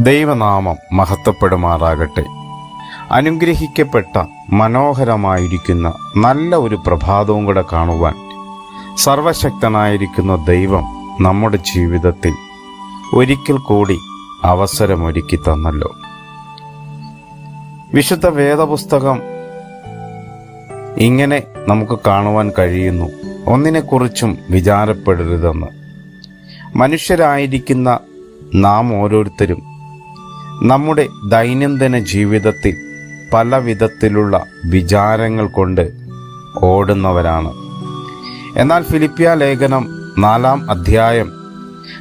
ദൈവനാമം മഹത്വപ്പെടുമാറാകട്ടെ. അനുഗ്രഹിക്കപ്പെട്ട മനോഹരമായിരിക്കുന്ന നല്ല ഒരു പ്രഭാതവും കൂടെ കാണുവാൻ സർവശക്തനായിരിക്കുന്ന ദൈവം നമ്മുടെ ജീവിതത്തിൽ ഒരിക്കൽ കൂടി അവസരമൊരുക്കി തന്നല്ലോ. വിശുദ്ധ വേദപുസ്തകം ഇങ്ങനെ നമുക്ക് കാണുവാൻ കഴിയുന്നു. ഒന്നിനെക്കുറിച്ചും വിചാരപ്പെടരുതെന്ന്. മനുഷ്യരായിരിക്കുന്ന നാം ഓരോരുത്തരും നമ്മുടെ ദൈനംദിന ജീവിതത്തിൽ പല വിധത്തിലുള്ള വിചാരങ്ങൾ കൊണ്ട് ഓടുന്നവരാണ്. എന്നാൽ ഫിലിപ്പിയ ലേഖനം നാലാം അധ്യായം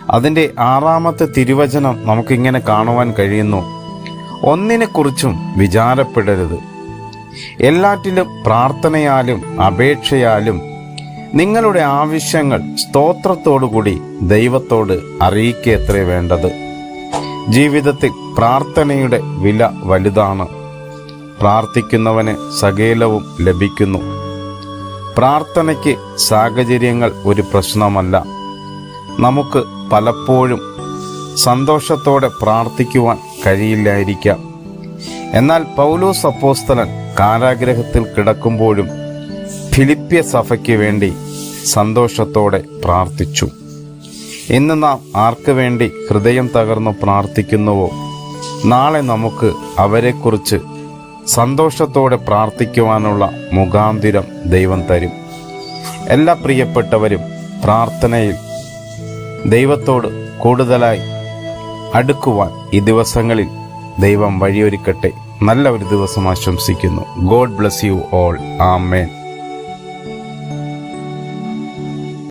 അതിന്റെ ആറാമത്തെ തിരുവചനം നമുക്കിങ്ങനെ കാണുവാൻ കഴിയുന്നു. ഒന്നിനെക്കുറിച്ചും വിചാരപ്പെടരുത്. എല്ലാറ്റിലും പ്രാർത്ഥനയാലും അപേക്ഷയാലും നിങ്ങളുടെ ആവശ്യങ്ങൾ സ്തോത്രത്തോടുകൂടി ദൈവത്തോട് അറിയിക്കത്രേ വേണ്ടത്. ജീവിതത്തിൽ പ്രാർത്ഥനയുടെ വില വലുതാണ്. പ്രാർത്ഥിക്കുന്നവന് സകലവും ലഭിക്കുന്നു. പ്രാർത്ഥനയ്ക്ക് സാഹചര്യങ്ങൾ ഒരു പ്രശ്നമല്ല. നമുക്ക് പലപ്പോഴും സന്തോഷത്തോടെ പ്രാർത്ഥിക്കുവാൻ കഴിയില്ലായിരിക്കാം. എന്നാൽ പൗലോസ് അപ്പോസ്തലൻ കാരാഗ്രഹത്തിൽ കിടക്കുമ്പോഴും ഫിലിപ്പിയ സഭയ്ക്ക് വേണ്ടി സന്തോഷത്തോടെ പ്രാർത്ഥിച്ചു. ഇന്ന് നാം ആർക്ക് വേണ്ടി ഹൃദയം തകർന്നു പ്രാർത്ഥിക്കുന്നുവോ? നാളെ നമുക്ക് അവരെക്കുറിച്ച് സന്തോഷത്തോടെ പ്രാർത്ഥിക്കുവാനുള്ള മുഖാന്തിരം ദൈവം തരും. എല്ലാ പ്രിയപ്പെട്ടവരും പ്രാർത്ഥനയിൽ ദൈവത്തോട് കൂടുതലായി അടുക്കുവാൻ ഈ ദിവസങ്ങളിൽ ദൈവം വഴിയൊരുക്കട്ടെ. നല്ല ഒരു ദിവസം ആശംസിക്കുന്നു. God bless you all. Amen.